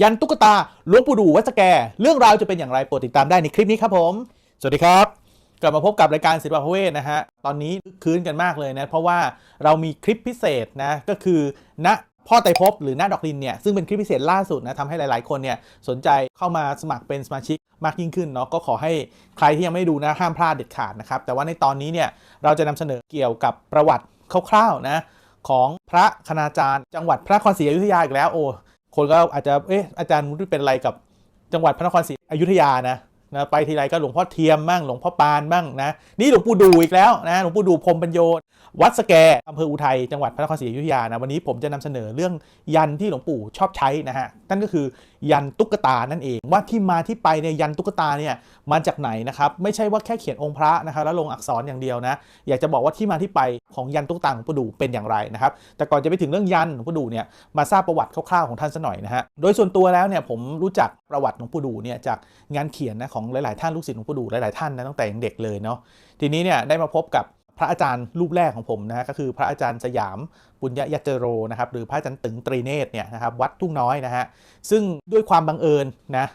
ยันตุ๊กตาหลวงปู่ดูวัดสแก เรื่องราวจะเป็นอย่างไรโปรดติดตามได้ในคลิปนี้ครับผม สวัสดีครับกลับมาพบกับรายการศิลปะพเวทนะฮะ ตอนนี้คืนกันมากเลยนะ เพราะว่าเรามีคลิปพิเศษนะ ก็คือณพ่อไตรภพหรือณดอกดินเนี่ย ซึ่งเป็นคลิปพิเศษล่าสุดนะทำให้หลาย ๆ คนเนี่ยสนใจเข้ามาสมัครเป็นสมาชิกมากยิ่งขึ้นเนาะก็ขอให้ใครที่ยังไม่ดูนะห้ามพลาดเด็ดขาดนะครับ แต่ว่าในตอนนี้เนี่ยเราจะนำเสนอเกี่ยวกับประวัติคร่าว ๆ นะของพระคณาจารย์ จังหวัดพระนครศรีอยุธยาอีกแล้วโอ้ คนก็อาจจะเอ๊ะอาจารย์มุ้ยเป็นอะไรกับจังหวัดพระนครศรีอยุธยานะนะไปทีไรก็หลวงพ่อเทียมบ้างหลวงพ่อปานบ้างนะนี่หลวงปู่ดูอีกแล้วนะหลวงปู่ดูพรมปัญโย วัดสแกอำเภออุทัยจังหวัดพระนครศรีอยุธยานะวันนี้ผมจะนำเสนอเรื่องยันที่หลวงปู่ชอบใช้นะฮะนั่นก็คือยันตุ๊กตานั่นเองว่าที่มาที่ไปเนี่ยยันตุ๊กตาเนี่ยมาจากไหนนะครับไม่ใช่ว่าแค่เขียนองค์พระนะครับแล้วลงอักษรอย่างเดียวนะอยากจะบอกว่าที่มาที่ไปของยันตุ๊กตาหลวงปู่ดูเป็นอย่างไรนะครับแต่ก่อนจะไปถึงเรื่องยันหลวงปู่ดูเนี่ยมาทราบประวัติคร่าวๆของท่านสักหน่อยนะฮะโดยส่วนตัวแล้วเนี่ยผมรู้จักประวัติหลวงปู่ดูเนี่ยจากงานเขียนนะของหลายๆท่านลูกศิษย์หลวงปู่ดูหลายๆท่านนะตั้งแต่ยังเด็กเลยเนาะทีนี้เนี่ยได้มาพบกับ พระอาจารย์รูปแรกของผมนะฮะก็คือพระอาจารย์สยามปุญญยัตเจโรนะครับหรือพระอาจารย์ตึงตรีเนตรเนี่ยนะครับวัดทุ่งน้อยนะฮะซึ่งด้วยความบังเอิญนะ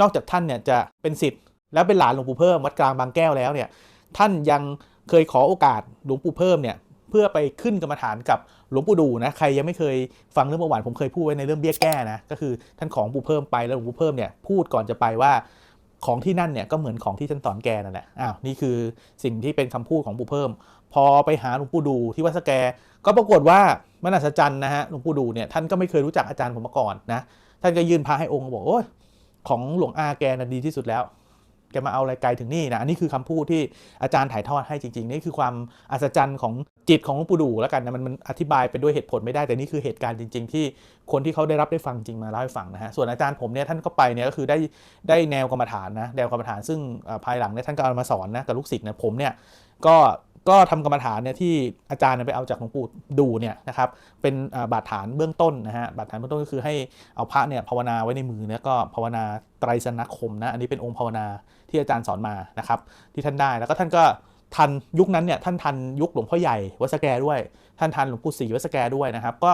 นอกจากท่านเนี่ยจะเป็นศิษย์แล้วเป็นหลานหลวงปู่เพิ่มวัดกลางบางแก้วแล้วเนี่ยท่านยังเคยขอโอกาสหลวงปู่เพิ่มเนี่ยเพื่อไปขึ้นกรรมฐานกับหลวงปู่ดูนะใครยังไม่เคยฟังเรื่องประวัติผมเคยพูดไว้ในเรื่องเบี้ยแก้นะก็คือท่านของปู่เพิ่มไปแล้วหลวงปู่เพิ่มเนี่ยพูดก่อนจะไปว่า ของที่นั่นเนี่ยก็เหมือนของที่ท่านสอนแกนั่นแหละ อ้าว นี่คือสิ่งที่เป็นคำพูดของปู่เพิ่ม พอไปหาหลวงปู่ดูที่วัดสแก ก็ปรากฏว่ามันอัศจรรย์นะฮะ หลวงปู่ดูเนี่ยท่านก็ไม่เคยรู้จักอาจารย์ผมมาก่อนนะ ท่านก็ยื่นพาให้องค์บอกโอ้ยของหลวงอาแกน่ะดีที่สุดแล้ว แกมาเอาอะไรไกลถึงนี่นะอันนี้คือคำพูดที่อาจารย์ถ่ายทอดให้จริง ๆ นี่คือความอัศจรรย์ของจิตของหลวงปู่ดูแล้วกันนะมันมันอธิบายไปด้วยเหตุผลไม่ได้แต่นี่คือเหตุการณ์จริง ๆ ที่คนที่เขาได้รับได้ฟังจริงมาเล่าให้ฟังนะฮะส่วนอาจารย์ผมเนี่ยท่านก็ไปเนี่ยก็คือได้ได้แนวกรรมฐานนะแนวกรรมฐานซึ่งภายหลังเนี่ยท่านก็เอามาสอนนะกับลูกศิษย์นะผมเนี่ยก็ ก็ทำกรรมฐานเนี่ยที่อาจารย์ไปเอาจากหลวงปู่ดูเนี่ยนะครับเป็นบาดฐานเบื้องต้นนะฮะบาดฐานเบื้องต้นก็คือให้เอาพระเนี่ยภาวนาไว้ในมือแล้วก็ภาวนาไตรสนคมนะอันนี้เป็นองค์ภาวนาที่อาจารย์สอนมานะครับที่ท่านได้แล้วก็ท่านก็ทันยุคนั้นเนี่ยท่านทันยุคหลวงพ่อใหญ่วัดสแกด้วย ท่านทันหลวงปู่ศรีวัดสแกด้วยนะครับ ก็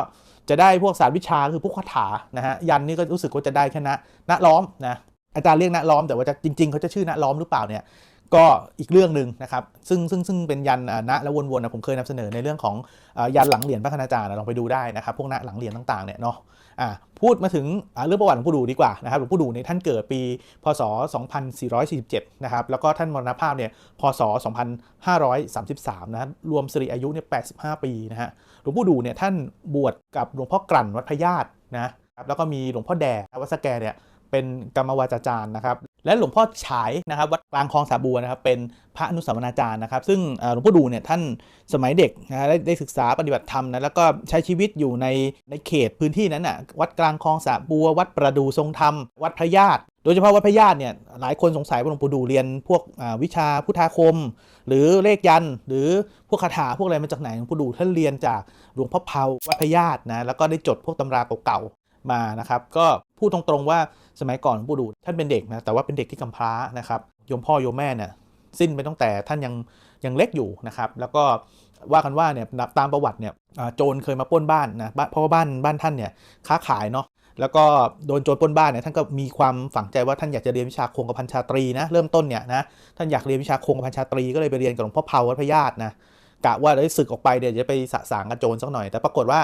จะได้พวกศาสตร์วิชาคือพวกคาถานะฮะยันนี่ก็รู้สึกว่าจะได้แค่ณณล้อมนะอาจารย์เรียกณล้อมแต่ว่าจะจริง ๆเขาจะชื่อณล้อมหรือเปล่าเนี่ย ก็อีกเรื่องหนึ่งนะครับซึ่งซึ่งซึ่งเป็นยันอ่าณและวนๆนะผมเคยนำเสนอในเรื่องของยันหลังเหรียญพระคณาจารย์ลองไปดูได้นะครับพวกณหลังเหรียญต่างๆเนี่ยเนาะพูดมาถึงเรื่องประวัติหลวงปู่ดูดีกว่านะครับหลวงปู่ดูเนี่ยท่านเกิดปี พศ 2447 นะครับแล้วก็ท่านมรณภาพเนี่ยพศ 2533 นะรวมสิริอายุเนี่ย 85 ปีนะฮะหลวงปู่ดูเนี่ยท่านบวชกับหลวงพ่อกลั่นวัดพญาตนะครับแล้วก็มีหลวงพ่อแดวัดสแกเนี่ยเป็นกรรมวาจาจารย์นะครับ และหลวงพ่อฉายนะครับวัดกลางคลองสาบัวนะครับเป็นพระอนุสาวนาจารย์นะครับ ซึ่งหลวงพ่อดูเนี่ยท่านสมัยเด็กนะได้ได้ศึกษาปฏิบัติธรรมนะแล้วก็ใช้ชีวิตอยู่ในในเขตพื้นที่นั้นน่ะวัดกลางคลองสาบัว วัดประดูทรงธรรม วัดพระญาติโดยเฉพาะวัดพระญาติเนี่ยหลายคนสงสัยว่าหลวงปู่ดูเรียนพวกวิชาพุทธาคม หรือเลขยัน หรือพวกคาถาพวกอะไรมาจากไหนหลวงปู่ดูท่านเรียนจากหลวงพ่อเผาวัดพระญาตินะแล้วก็ได้จดพวกตำราเก่าๆมานะครับ ก็ พูดตรงๆว่าสมัยก่อนหลวงปู่ดูท่านเป็นเด็กนะแต่ว่าเป็นเด็กที่กำพร้านะครับโยมพ่อโยมแม่เนี่ยสิ้นไปตั้งแต่ท่านยังยังเล็กอยู่นะครับ แล้วก็ว่ากันว่าเนี่ยตามประวัติเนี่ยโจรเคยมาปล้นบ้านนะเพราะว่าบ้านบ้านท่านเนี่ยค้าขายเนาะแล้วก็โดนโจรปล้นบ้านเนี่ยท่านก็มีความฝังใจว่าท่านอยากจะเรียนวิชาคงกระพันชาตรีนะเริ่มต้นเนี่ยนะท่านอยากเรียนวิชาคงกระพันชาตรีก็เลยไปเรียนกับหลวงพ่อเผาวัดพญาตินะ กะว่าได้ศึกออกไปเดี๋ยวจะไปสะสางกับโจรสักหน่อย แต่ปรากฏว่า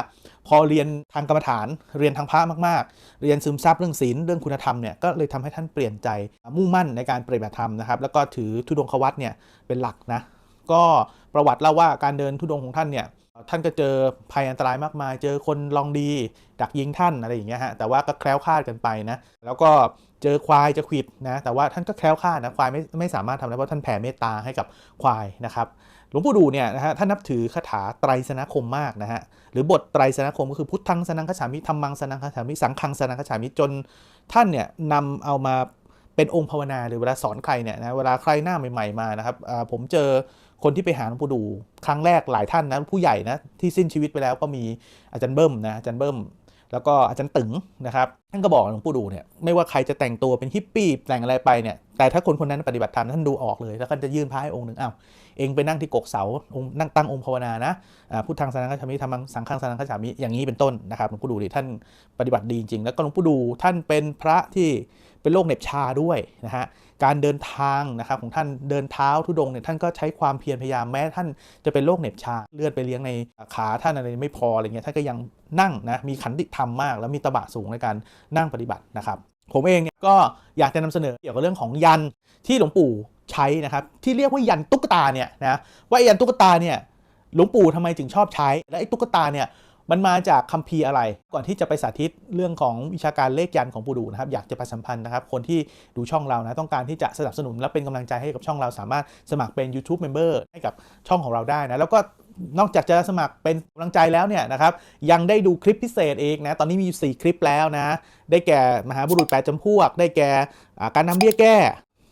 พอเรียนทางกรรมฐานเรียนทางพระมากๆ เรียนซึมซับเรื่องศีลเรื่องคุณธรรมเนี่ยก็เลยทำให้ท่านเปลี่ยนใจมุ่งมั่นในการปฏิบัติธรรมนะครับ แล้วก็ถือทุดงควัตเนี่ยเป็นหลักนะก็ประวัติเล่าว่าการเดินทุดงของท่านเนี่ยท่านก็เจอภัยอันตรายมากมาย เจอคนลองดี ดักยิงท่านอะไรอย่างเงี้ยฮะแต่ว่าก็แคล้วคลาดกันไปนะแล้วก็เจอควายจะขวิดนะแต่ว่าท่านก็แคล้วคลาดนะควายไม่ไม่สามารถทำได้เพราะท่านแผ่เมตตาให้กับควายนะครับ หลวงปู่ดูเนี่ยนะฮะท่านนับถือคาถาไตรสนคมมากนะฮะหรือบทไตรสนคมก็คือพุทธังสนังคฉามิธรรมังสนังคฉามิสังฆังสนังคฉามิจนท่านเนี่ยนำเอามาเป็นองค์ภาวนาหรือเวลาสอนใครเนี่ยนะเวลาใครหน้าใหม่ ๆมานะครับผมเจอคนที่ไปหาหลวงปู่ดูครั้งแรกหลายท่านนะผู้ใหญ่นะที่สิ้นชีวิตไปแล้วก็มีอาจารย์เบิ้มนะอาจารย์เบิ้ม แล้วก็อาจารย์ตึงนะครับท่านก็บอกหลวงปู่ดูเนี่ยไม่ว่าใครจะแต่งตัวเป็นฮิปปี้แต่งอะไรไปเนี่ยแต่ถ้าคนคนนั้นปฏิบัติธรรมท่านดูออกเลย แล้วก็จะยื่นพระให้องค์หนึ่งอ้าวเองไปนั่งที่กกเสาองค์นั่งตั้งองค์ภาวนานะพูดทางสนังคัจฉามิธรรมังสังฆังสนังคัจฉามิอย่างนี้เป็นต้นนะครับหลวงปู่ดูดิท่านปฏิบัติดีจริงแล้วก็หลวงปู่ดูท่านเป็นพระที่ เป็นโรคเหน็บชาด้วยนะฮะการเดินทางนะครับของท่านเดินเท้าทุดงเนี่ยท่านก็ใช้ความเพียรพยายามแม้ท่านจะเป็นโรคเหน็บชาเลือดไปเลี้ยงในขาท่านอะไรไม่พออะไรเงี้ยท่านก็ยังนั่งนะมีขันติธรรมมาก แล้วมีตบะสูงในการนั่งปฏิบัตินะครับ ผมเองเนี่ยก็อยากจะนำเสนอเกี่ยวกับเรื่องของยันที่หลวงปู่ใช้นะครับที่เรียกว่ายันตุ๊กตาเนี่ยนะว่าไอ้ยันตุ๊กตาเนี่ยหลวงปู่ทำไมถึงชอบใช้ และไอ้ตุ๊กตาเนี่ย มันมาจากคัมภีร์อะไร ก่อนที่จะไปสาธิตเรื่องของวิชาการเลขยันของปู่ดูนะครับ อยากจะประสัมพันธ์นะครับ คนที่ดูช่องเรานะต้องการที่จะสนับสนุนและเป็นกำลังใจให้กับช่องเราสามารถสมัครเป็น YouTube Member ให้กับช่องของเราได้นะ แล้วก็นอกจากจะสมัครเป็นกำลังใจแล้วเนี่ยนะครับยังได้ดูคลิปพิเศษเองนะตอนนี้มีอยู่ 4 คลิปแล้วนะ ได้แก่มหาบุรุษแปดจำพวก ได้แก่การนำเบี้ยแก้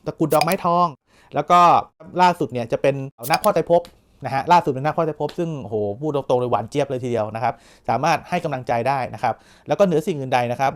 ตะกุดดอกไม้ทอง แล้วก็ล่าสุดเนี่ยจะเป็นน้าพ่อไตรภพ นะฮะล่าสุดเป็นหน้าพ่อไตรภพซึ่งโหพูดตรงๆเลยหวานเจี๊ยบเลยทีเดียวนะครับ สามารถให้กำลังใจได้นะครับ แล้วก็เหนือสิ่งอื่นใดนะครับ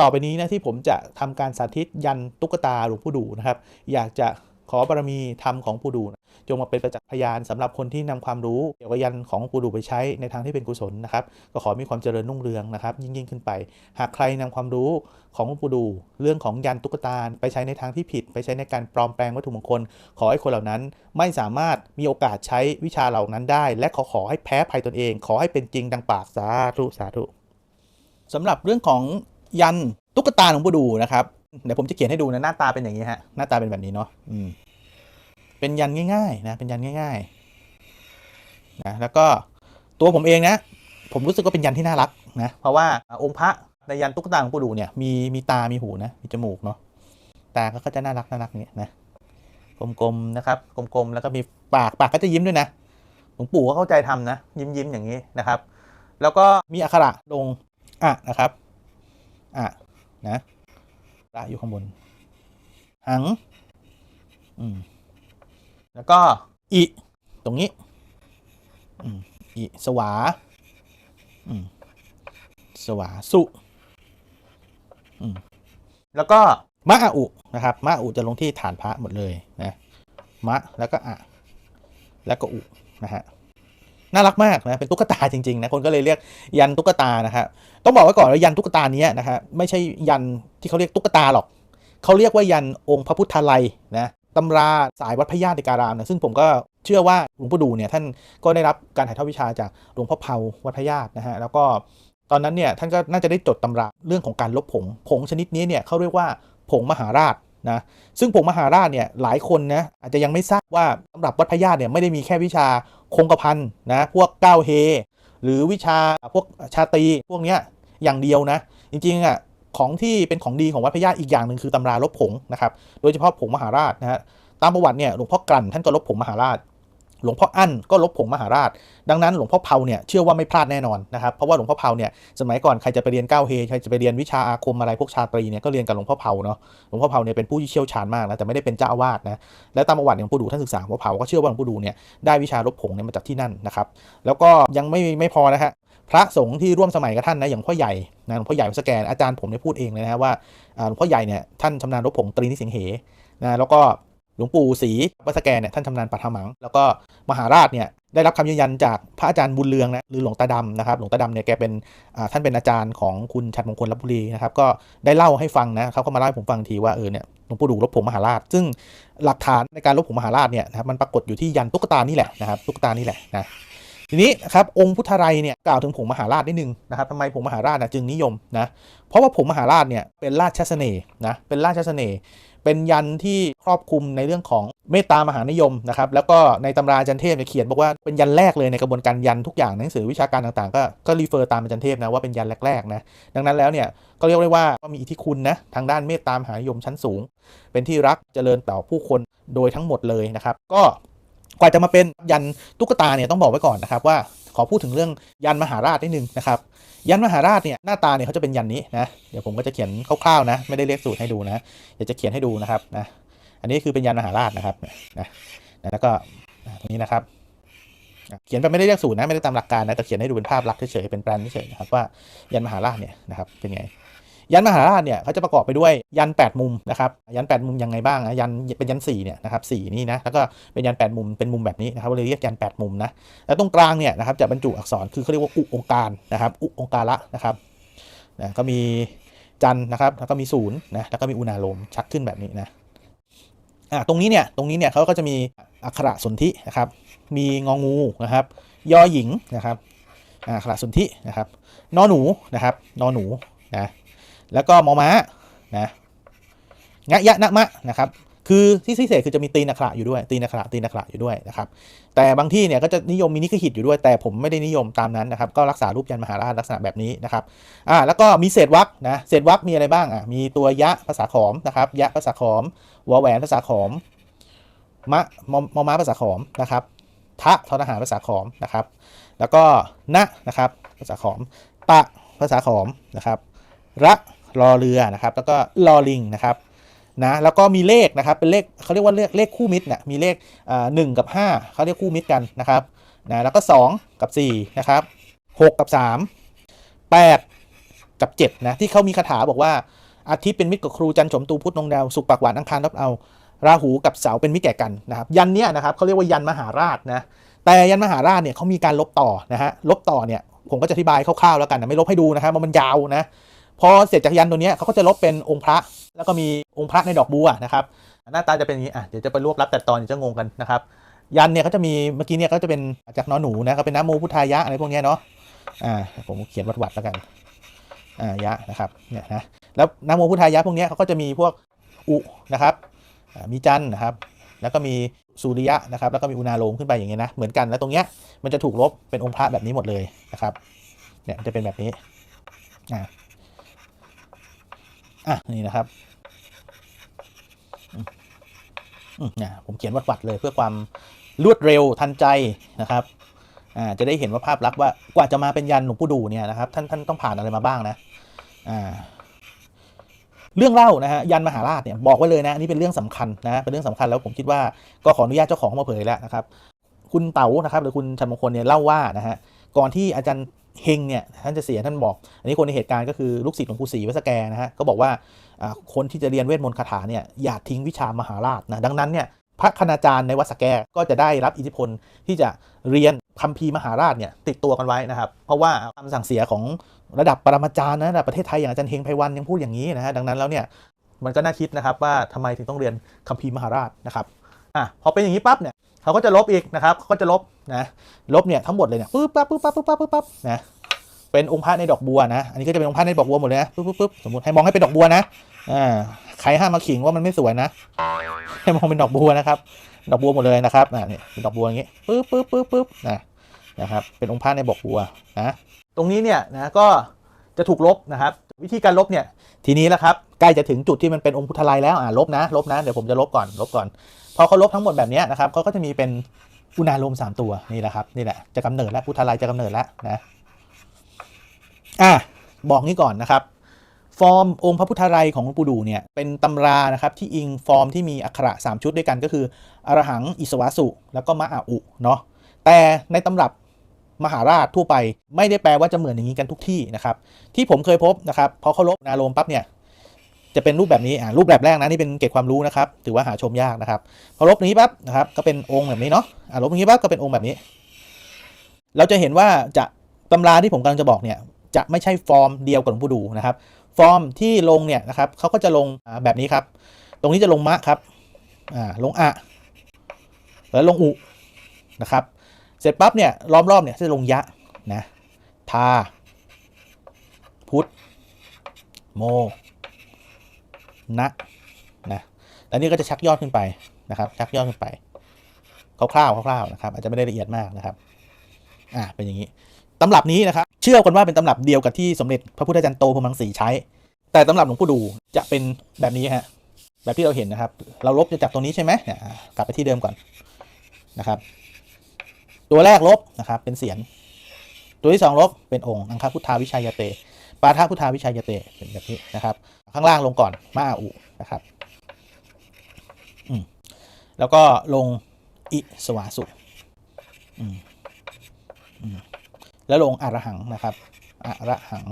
ต่อไปนี้นะที่ผมจะทำการสาธิตยันตุ๊กตาหลวงปู่ดูนะครับ อยากจะขอบารมีธรรมของปู่ดู จงมาเป็นประจักษ์พยานสำหรับคนที่นำความรู้เกี่ยวกับยันของปู่ดูไปใช้ในทางที่เป็นกุศลนะครับก็ขอมีความเจริญรุ่งเรืองนะครับ ยิ่งยิ่งขึ้นไป หากใครนำความรู้ของหลวงปู่ดู เรื่องของยันตุ๊กตาไปใช้ในทางที่ผิด ไปใช้ในการปลอมแปลงวัตถุมงคล ขอให้คนเหล่านั้นไม่สามารถมีโอกาสใช้วิชาเหล่านั้นได้ และขอขอให้แพ้ภัยตนเอง ขอให้เป็นจริงดังปากสาธุสาธุสำหรับเรื่องของยันตุ๊กตาหลวงปู่ดูนะครับเดี๋ยวผมจะเขียนให้ดูนะหน้าตาเป็นอย่างนี้ฮะหน้าตาเป็นแบบนี้เนาะอืม เป็นยันง่ายๆนะเป็นยันง่ายๆนะแล้วก็ตัวผมเองนะ ผมรู้สึกว่าเป็นยันที่น่ารักนะเพราะว่าองค์พระในยันตุ๊กตาหลวงปู่ดูเนี่ยมีมีตา มีหูนะมีจมูกเนาะตาก็จะน่ารักน่ารักเนี่ยนะกลมๆนะครับกลมๆแล้วก็มีปากปากก็จะยิ้มด้วยนะหลวงปู่ก็เข้าใจทำนะยิ้มยิ้มๆอย่างนี้นะครับ แล้วก็มีอักขระลงอะนะครับอะนะละอยู่ข้างบนหัง อืม แล้วก็อีตรงนี้อีสวาอืมสวาสุอืมแล้วก็มะอุนะครับมะอุจะลงที่ฐานพระหมดเลยนะมะแล้วก็อะแล้วก็อุนะฮะน่ารักมากนะเป็นตุ๊กตาจริงๆนะคนก็เลยเรียกยันตุ๊กตานะครับต้องบอกไว้ก่อนว่ายันตุ๊กตานี้นะฮะไม่ใช่ยันที่เขาเรียกตุ๊กตาหรอกเขาเรียกว่ายันองค์พระพุทธลัยนะ ตำราสายวัดพระญาติการามนะซึ่งผมก็เชื่อว่าหลวงปู่ดูเนี่ยท่านก็ได้รับการถ่ายทอดวิชาจากหลวงพ่อเผาวัดพระญาตินะฮะแล้วก็ตอนนั้นเนี่ยท่านก็น่าจะได้จดตำราเรื่องของการลบผงผงชนิดนี้เนี่ยเขาเรียกว่าผงมหาราชนะซึ่งผงมหาราชเนี่ยหลายคนนะอาจจะยังไม่ทราบว่าสำหรับวัดพระญาติเนี่ยไม่ได้มีแค่วิชาคงกระพันนะพวกก้าวเฮ หรือวิชาพวกชาตีพวกเนี้ยอย่างเดียวนะ จริงๆอะ ของที่เป็นของดีของวัดพระญาอีกอย่างหนึ่งคือตำราลบผงนะครับโดยเฉพาะผงมหาราชนะฮะตามประวัติเนี่ยหลวงพ่อกลั่นท่านก็ลบผงมหาราช หลวงพ่ออั้นก็ลบผงมหาราช ดังนั้นหลวงพ่อเผาเนี่ยเชื่อว่าไม่พลาดแน่นอนนะครับเพราะว่าหลวงพ่อเผาเนี่ยสมัยก่อนใครจะไปเรียนเก้าเฮใครจะไปเรียนวิชาอาคมอะไรพวกชาตรีเนี่ยก็เรียนกับหลวงพ่อเผาเนาะหลวงพ่อเผาเนี่ยเป็นผู้ที่เชี่ยวชาญมากนะแต่ไม่ได้เป็นเจ้าอาวาสนะและตามประวัติของหลวงปู่ดูท่านศึกษาหลวงพ่อเผาก็เชื่อว่าหลวงปู่ดูเนี่ยได้วิชาลบผงเนี่ยมาจากที่นั่นนะครับแล้วก็ยังไม่ไม่พอนะฮะ พระสงฆ์ที่ร่วมสมัยกับท่านนะอย่างพ่อใหญ่นะหลวงพ่อใหญ่สแกนอาจารย์ผมเนี่ยพูดเองเลยนะว่าหลวงพ่อใหญ่เนี่ยท่านชำนาญรบผงตรีนิสิงเหนะแล้วก็หลวงปู่ศรีวัดสแกนเนี่ยท่านชำนาญปัทมัง แล้วก็มหาราชเนี่ยได้รับคำยืนยันจากพระอาจารย์บุญเรืองนะหรือหลวงตาดำนะครับหลวงตาดำเนี่ยแกเป็นท่านเป็นอาจารย์ของคุณชัดมงคลรับบุรีนะครับก็ได้เล่าให้ฟังนะเขาก็มาเล่าให้ผมฟังทีว่าเออเนี่ยหลวงปู่ดูลบผงมหาราช ซึ่งหลักฐานในการลบผงมหาราชเนี่ยนะครับมันปรากฏอยู่ที่ยันตุ๊กตานี่แหละนะครับตุ๊กตานี่แหละนะ ทีนี้ครับองค์พุทธาลัยเนี่ยกล่าวถึงผงมหาราชนิดนึงนะครับทำไมผงมหาราชนะจึงนิยมนะเพราะว่าผงมหาราชเนี่ยเป็นราชเสน่ห์นะเป็นราชเสน่ห์เป็นยันที่ครอบคลุมในเรื่องของเมตตามหานิยมนะครับแล้วก็ในตำราจารย์เทพเขียนบอกว่าเป็นยันแรกเลยในกระบวนการยันทุกอย่างในหนังสือวิชาการต่างๆ ก็ก็รีเฟอร์ตามอาจารย์เทพนะว่าเป็นยันแรกๆนะดังนั้นแล้วเนี่ยก็เรียกได้ว่ามีอิทธิคุณนะทางด้านเมตตามหานิยมชั้นสูง เป็นที่รักเจริญต่อผู้คนโดยทั้งหมดเลยนะครับก็ กว่าจะมาเป็นยันตุ๊กตาเนี่ยต้องบอกไว้ก่อนนะครับว่าขอพูดถึงเรื่องยันมหาราชนิดนึงนะครับยันมหาราชเนี่ยหน้าตาเนี่ยเขาจะเป็นยันนี้นะเดี๋ยวผมก็จะเขียนคร่าวๆนะไม่ได้เรียกสูตรให้ดูนะเดี๋ยวจะเขียนให้ดูนะครับนะอันนี้คือเป็นยันมหาราชนะครับนะนะแล้วก็ตรงนี้นะครับ เขียนไปไม่ได้เรียกสูตรนะไม่ได้ตามหลักการนะแต่เขียนให้ดูเป็นภาพลักษณ์เฉยๆเป็นแปลนเฉยๆนะครับว่ายันมหาราชเนี่ยนะครับเป็นไง ยันมหาราชเนี่ยเขาจะประกอบไปด้วยยัน 8 มุมนะครับยัน 8 มุมยังไงบ้างนะยันเป็นยัน4เนี่ยนะครับสนี่นะแล้วก็เป็นยัน 8 มุมเป็นมุมแบบนี้นะครับเราเลยเรียกยัน 8 มุมนะแล้วตรงกลางเนี่ยนะครับจะบรรจุอักษรคือเขาเรียกว่าอุองการนะครับอุองการละนะครับนะก็มีจันนะครับแล้วก็มีศูนย์นะแล้วก็มีอุณาโลมชักขึ้นแบบนี้นะอ่าตรงนี้เนี่ยตรงนี้เนี่ยเขาก็จะมีอักขระสนธินะครับมีงองูนะครับยอหญิงนะครับอ่าอักขระสนธินะครับนอหนูนะครับนอหนูนะ แล้วก็มอม้านะงะยะนะมะนะครับคือที่พิเศษคือจะมีตีนอักขระอยู่ด้วยตีนอักขระตีนอักขระอยู่ด้วยนะครับแต่บางที่เนี่ยก็จะนิยมมีนิคหิตอยู่ด้วย แต่ผมไม่ได้นิยมตามนั้นนะครับก็รักษารูปยันมหาราชลักษณะแบบนี้นะครับอ่าแล้วก็มีเศษวรรคนะเศษวรรคมีอะไรบ้างอะมีตัวยะภาษาขอมนะครับยะภาษาขอมวแหวนภาษาขอมมะมอมอม้าภาษาขอมนะครับทะทอทหารภาษาขอมนะครับ แล้วก็นะนะครับภาษาขอมตะภาษาขอมนะครับระ รอเรือนะครับ แล้วก็ลอลิงนะครับนะแล้วก็มีเลขนะครับเป็นเลขเขาเรียกว่าเลขเลขคู่มิตรเนี่ยมีเลขหนึ่งกับ 5เขาเรียกคู่มิตรกันนะครับนะแล้วก็ 2 กับ 4 นะครับ 6 กับ 3 8 กับ 7 นะ ที่เขามีคาถาบอกว่าอาทิตย์เป็นมิตรกับครูจันทร์ฉมตูพุธนงดาวสุกปากหวานอังคารรับเอา ราหูกับเสาเป็นมิตรแก่กันนะครับ ยันเนี้ยนะครับเขาเรียกว่ายันมหาราชนะแต่ยันมหาราชเนี่ยเขามีการลบต่อนะฮะลบต่อเนี่ยผมก็จะอธิบายคร่าวๆแล้วกันนะไม่ลบให้ดูนะครับว่ามันยาวนะ พอเสร็จจากยันตัวนี้เขาก็จะลบเป็นองค์พระ แล้วก็มีองค์พระในดอกบัวนะครับหน้าตาจะเป็นอย่างนี้อะเดี๋ยวจะไปรวบรัดแต่ตอนเดี๋ยวจะงงกันนะครับยันเนี่ยเขาจะมีเมื่อกี้เนี่ยก็จะเป็นจากนอหนูนะก็เป็นน้ำโมพุทธายะอะไรพวกนี้เนาะอ่าผมเขียนวัดวัดแล้วกันอ่ายะนะครับเนี่ยนะแล้วน้ำโมพุทธายะพวกนี้เขาก็จะมีพวกอุนะครับมีจันนะครับ แล้วก็มีสุริยะนะครับแล้วก็มีอุณาโลมขึ้นไปอย่างเงี้ยนะเหมือนกันแล้วตรงเนี้ยมันจะถูกลบเป็นองค์พระแบบนี้หมดเลยนะครับเนี่ยจะเป็นแบบนี้อ่า อะนี่นะครับเนี่ยผมเขียนวัดๆเลยเพื่อความรวดเร็วทันใจนะครับอ่าจะได้เห็นว่าภาพลักษณ์ว่ากว่าจะมาเป็นยันหลวงปู่ดูเนี่ยนะครับท่านท่านต้องผ่านอะไรมาบ้างนะอ่าเรื่องเล่านะฮะยันมหาราชเนี่ยบอกไว้เลยนะนี่เป็นเรื่องสำคัญนะเป็นเรื่องสำคัญแล้วผมคิดว่าก็ขออนุญาตเจ้าของมาเผยแล้วนะครับ คุณเต๋านะครับ หรือคุณชันมงคลเนี่ยเล่าว่านะฮะก่อนที่อาจารย์ เฮงเนี่ยท่านจะเสียท่านบอก อันนี้คนในเหตุการณ์ก็คือลูกศิษย์หลวงปู่ศรีวัสแกนะฮะก็บอกว่าคนที่จะเรียนเวทมนต์คาถาเนี่ยอย่าทิ้งวิชามหาราชนะดังนั้นเนี่ยพระคณาจารย์ในวัดสแกก็จะได้รับอิทธิพลที่จะเรียนคัมภีร์มหาราชเนี่ยติดตัวกันไว้นะครับ เพราะว่าคำสั่งเสียของระดับปรมาจารย์นะระดับประเทศไทยอย่างอาจารย์เฮงไพวันยังพูดอย่างนี้นะฮะดังนั้นแล้วเนี่ยมันก็น่าคิดนะครับว่าทำไมถึงต้องเรียนคัมภีร์มหาราชนะครับ อะพอเป็นอย่างนี้ปั๊บเนี่ยเขาก็จะลบอีกนะครับเขาก็จะลบนะลบเนี่ยทั้งหมดเลยเนี่ยปึ๊บปั๊บปึ๊บปั๊บปึ๊บปั๊บปึ๊บปั๊บนะเป็นองค์พระในดอกบัวนะ อันนี้ก็จะเป็นองค์พระในดอกบัวหมดเลยนะปึ๊บปึ๊บปึ๊บสมมติให้มองให้เป็นดอกบัวนะอ่าใครห้ามมาขิงว่ามันไม่สวยนะ ให้มองเป็นดอกบัวนะครับ ดอกบัวหมดเลยนะครับอ่านี่เป็นดอกบัวอย่างงี้ปึ๊บปึ๊บปึ๊บปึ๊บนะนะครับเป็นองค์พระในดอกบัวนะตรงนี้เนี่ยนะก็จะถูกลบนะครับ วิธีการลบเนี่ย ทีนี้แล้วครับใกล้จะถึงจุดที่มันเป็นองค์พุทธไลยแล้วอ่าลบนะลบนะเดี๋ยวผมจะลบก่อนลบก่อนพอเขาลบทั้งหมดแบบนี้นะครับเขาก็จะมีเป็นอุณาโลมสามตัวนี่แหละครับนี่แหละจะกำเนิดแล้วพุทธไลยจะกำเนิดแล้วนะอะบอกงี้ก่อนนะครับ ฟอร์มองค์พระพุทธไรของหลวงปู่ดูเนี่ยเป็นตำรานะครับที่อิงฟอร์มที่มีอักขระ 3 ชุดด้วยกันก็คืออรหังอิสวาสุ แล้วก็มะอาอุเนาะแต่ในตำรับ มหาราชทั่วไป ไม่ได้แปลว่าจะเหมือนอย่างนี้กันทุกที่นะครับ ที่ผมเคยพบนะครับพอเขาลบนาโลมปั๊บเนี่ยจะเป็นรูปแบบนี้อ่ารูปแบบแรกนะนี่เป็นเกร็ดความรู้นะครับ ถือว่าหาชมยากนะครับพอลบนี้ปั๊บนะครับก็เป็นองค์แบบนี้เนาะอ่าลบนี้ปั๊บก็เป็นองค์แบบนี้ เราจะเห็นว่าจะตำราที่ผมกำลังจะบอกเนี่ยจะไม่ใช่ฟอร์มเดียวกับหลวงปู่ดูนะครับ ฟอร์มที่ลงเนี่ยนะครับเขาก็จะลงแบบนี้ครับ ตรงนี้จะลงมะครับอ่าลงอะแล้วลงอุนะครับ เสร็จปั๊บเนี่ยล้อมรอบเนี่ยจะลงยะนะทา พุทธโมนะนะแล้วนี่ก็จะชักยอดขึ้นไปนะครับ ชักยอดขึ้นไปคร่าวๆคร่าวๆนะครับ อาจจะไม่ได้ละเอียดมากนะครับอ่าเป็นอย่างนี้ตำรับนี้นะครับ เชื่อกันว่าเป็นตำรับเดียวกับที่สมเด็จพระพุทธจารย์โตพรมังสีใช้ แต่ตำรับหลวงปู่ดูจะเป็นแบบนี้ฮะแบบที่เราเห็นนะครับ เราลบจะจับตรงนี้ใช่ไหมเนี่ยกลับไปที่เดิมก่อนนะครับ ตัวแรกลบนะครับเป็นเสียงตัวที่สองลบเป็นองค์อังคาพุทธาวิชัยเตปาทาพุทธาวิชัยเตเป็นแบบนี้นะครับ ข้างล่างลงก่อนมาอุนะครับแล้วก็ลงอิสวาสุแล้วลงอารหังนะครับอารหัง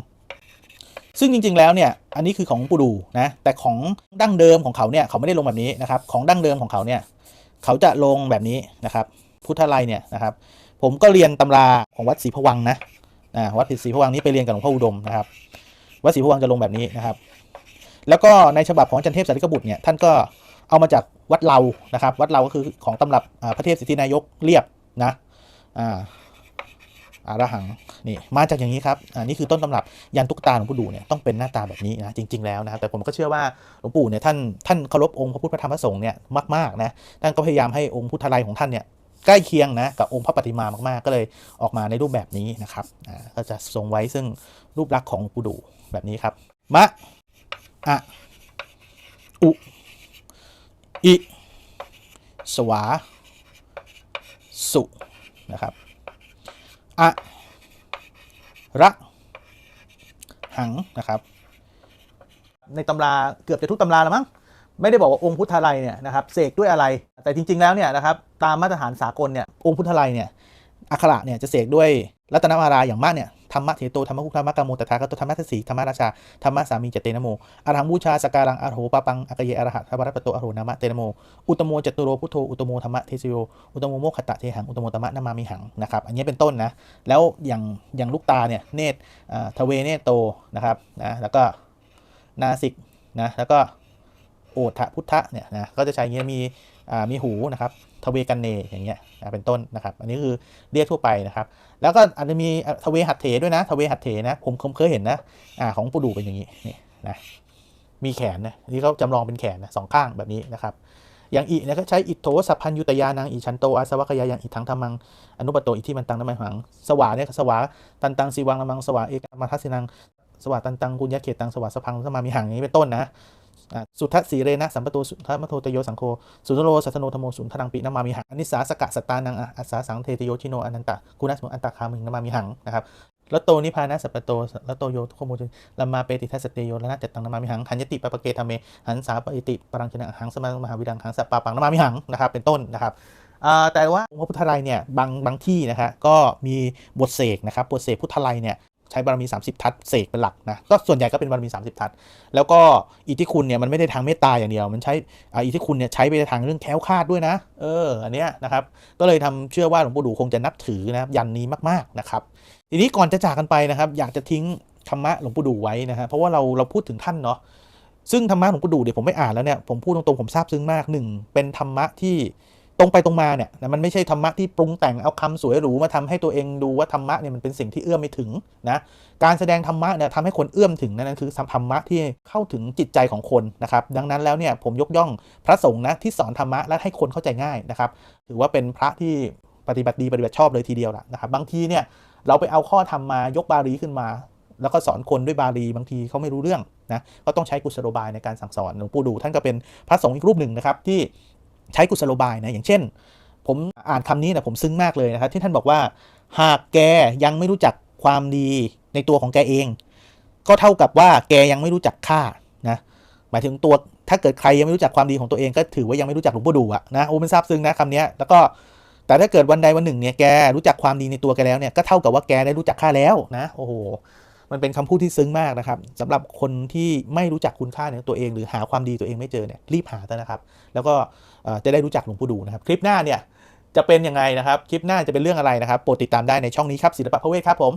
ซึ่งจริง ๆ แล้วเนี่ย อันนี้คือของปูดูนะ แต่ของดั้งเดิมของเขาเนี่ย เขาไม่ได้ลงแบบนี้นะครับ ของดั้งเดิมของเขาเนี่ย เขาจะลงแบบนี้นะครับ พุทธไลยเนี่ยนะครับ ผมก็เรียนตำราของวัดศรีพวังค์นะวัดศรีพวังนี้ไปเรียนกับหลวงพ่ออุดมนะครับ วัดศรีพวังจะลงแบบนี้นะครับ แล้วก็ในฉบับของจันเทพสาริกบุตรเนี่ยท่านก็เอามาจากวัดเรานะครับ วัดเราก็คือของตำรับพระเทพสิทธินายกเรียบนะอ่าอารหังนี่มาจากอย่างนี้ครับอ่านี่คือต้นตำรับยันตุกตาหลวงปู่ดูเนี่ยต้องเป็นหน้าตาแบบนี้นะจริง ๆแล้วนะครับแต่ผมก็เชื่อว่าหลวงปู่เนี่ยท่านท่านเคารพองค์พระพุทธพระธรรมพระสงฆ์เนี่ยมากๆนะท่านก็พยายามให้องค์พุทธไลยของท่านเนี่ย ใกล้เคียงนะกับองค์พระปฏิมามากๆ ก็เลยออกมาในรูปแบบนี้นะครับก็จะทรงไว้ซึ่งรูปลักษณ์ของปูดูแบบนี้ครับ มะ อะ อุ อิ สวา สุ นะครับ อะระหังนะครับ ในตำราเกือบจะทุกตำราแล้วมั้ง ไม่ได้บอกว่าองค์พุทธาลัยเนี่ยนะครับเสกด้วยอะไร แต่จริง ๆแล้วเนี่ยนะครับตามมาตรฐานสากลเนี่ยองค์พุทธาลัยเนี่ยอักขระเนี่ยจะเสกด้วยรัตนมาราอย่างมากเนี่ยธรรมะเทโตธรรมกุธรรมะกาโมตถาคตธรรมะทศีธรรมราชาธรรมะสามีเจเตนะโมอารังบูชาสการังอรโหปะปังอากเยอรหัตถวรัตปโตอโหนามะเตนะโมอุตโมจตุโรพุทโธอุตโมธรรมะเทสโยอุตโมโมขตะเทหังอุตโมตมะนามามิหังนะครับอันนี้เป็นต้นนะแล้วอย่างอย่างลูกตาเนี่ยเนตรอ่าทเวเนตโตนะครับนะแล้วก็นาสิกนะแล้วก็ โอทะพุทธะเนี่ยนะก็จะใช่เงี้ยมีมีหูนะครับทเวกันเนอย่างเงี้ยนะเป็นต้นนะครับ อันนี้คือเรียกทั่วไปนะครับ แล้วก็อาจจะมีทเวหัตเถด้วยนะทเวหัตเถนะผมเคยเห็นนะอ่าของปูดูเป็นอย่างนี้นี่นะมีแขนนะนี่เขาจำลองเป็นแขนนะสองข้างแบบนี้นะครับ อย่างอีเนี่ยก็ใช้อิทโธสัพพัญยุตยานังอิชันโตอาสวัคยายังอิทังธรรมังอนุปโตอิที่มันตังน้ำมันหังสวาเนี่ยสวาตันตังสีวังละมังสวาเอกมาทัสินังสวาตันตังกุญยะเขตตังสวาสพังสมามีหังอย่างนี้เป็นต้นนะ สุทัสสีเรนะสัมปตูสุทัมโทตโยสังโฆสุนโรสัตโนธโมสุนทรังปินามามีหังอนิสาสกะสตานังอะอัสสาสังเทตโยชิโนอนันตะกุณัสมุอันตะคามิงนามามีหังนะครับแล้วโตนิพานะสัปโตแล้วโตโยทุกขโมจุลัมมาเปติทัสเตโยละนะจัตตังนามามีหังหันยติปะปะเกธรรมเมหันสาปอิติปรังชนะหังสมามหาวิดังหังสัปปาปังนามามิหังนะครับเป็นต้นนะครับแต่ว่าองค์พระพุทธไลยเนี่ยบางบางที่นะฮะก็มีบทเสกนะครับบทเสกพุทธไลยเนี่ย ใช้บารมี 30 ทัศเสกเป็นหลักนะก็ส่วนใหญ่ก็เป็นบารมี 30 ทัศแล้วก็อิทธิคุณเนี่ยมันไม่ได้ทางเมตตาอย่างเดียว มันใช้อิทธิคุณเนี่ยใช้ไปทางเรื่องแคล้วคลาดด้วยนะ เอออันเนี้ยนะครับก็เลยทำเชื่อว่าหลวงปู่ดูคงจะนับถือนะครับยันนี้มากๆนะครับ ทีนี้ก่อนจะจากกันไปนะครับ อยากจะทิ้งธรรมะหลวงปู่ดูไว้นะฮะเพราะว่าเราเราพูดถึงท่านเนาะซึ่งธรรมะหลวงปู่ดูเดี๋ยวผมไม่อ่านแล้วเนี่ยผมพูดตรงๆผมซาบซึ้งมากหนึ่งเป็นธรรมะที่ ตรงไปตรงมาเนี่ยนะมันไม่ใช่ธรรมะที่ปรุงแต่งเอาคำสวยหรูมาทำให้ตัวเองดูว่าธรรมะเนี่ยมันเป็นสิ่งที่เอื้อมไม่ถึงนะการแสดงธรรมะเนี่ยทำให้คนเอื้อมถึงนั่นคือธรรมะที่เข้าถึงจิตใจของคนนะครับดังนั้นแล้วเนี่ยผมยกย่องพระสงฆ์นะที่สอนธรรมะและให้คนเข้าใจง่ายนะครับถือว่าเป็นพระที่ปฏิบัติดีปฏิบัติชอบเลยทีเดียวละนะครับบางทีเนี่ยเราไปเอาข้อธรรมมายกบาลีขึ้นมา แล้วก็สอนคนด้วยบาลีบางทีเขาไม่รู้เรื่องนะก็ต้องใช้กุศโลบายในการสั่งสอนหลวงปู่ดูท่านก็เป็นพระสงฆ์อีกรูปหนึ่งนะครับที่ ใช้กุศโลบายนะอย่างเช่น ผมอ่านคำนี้นะผมซึ้งมากเลยนะครับที่ท่านบอกว่า หากแกยังไม่รู้จักความดีในตัวของแกเอง ก็เท่ากับว่าแกยังไม่รู้จักค่านะหมายถึงตัวถ้าเกิดใครยังไม่รู้จักความดีของตัวเองก็ถือว่ายังไม่รู้จักหลวงปู่ดูอะนะโอ้มันซาบซึ้งนะคำนี้แล้วก็แต่ถ้าเกิดวันใดวันหนึ่งเนี่ยแกรู้จักความดีในตัวแกแล้วเนี่ยก็เท่ากับว่าแกได้รู้จักค่าแล้วนะโอ้โหมันเป็นคำพูดที่ซึ้งมากนะครับสำหรับคนที่ไม่รู้จักคุณค่าในตัวเอง หรือหาความดีตัวเองไม่เจอเนี่ยรีบหาเถอะนะครับ แล้วก็ จะได้รู้จักหลวงปู่ดูนะครับ คลิปหน้าเนี่ยจะเป็นยังไงนะครับ คลิปหน้าจะเป็นเรื่องอะไรนะครับ โปรดติดตามได้ในช่องนี้ครับศิลปะพระเวทครับผม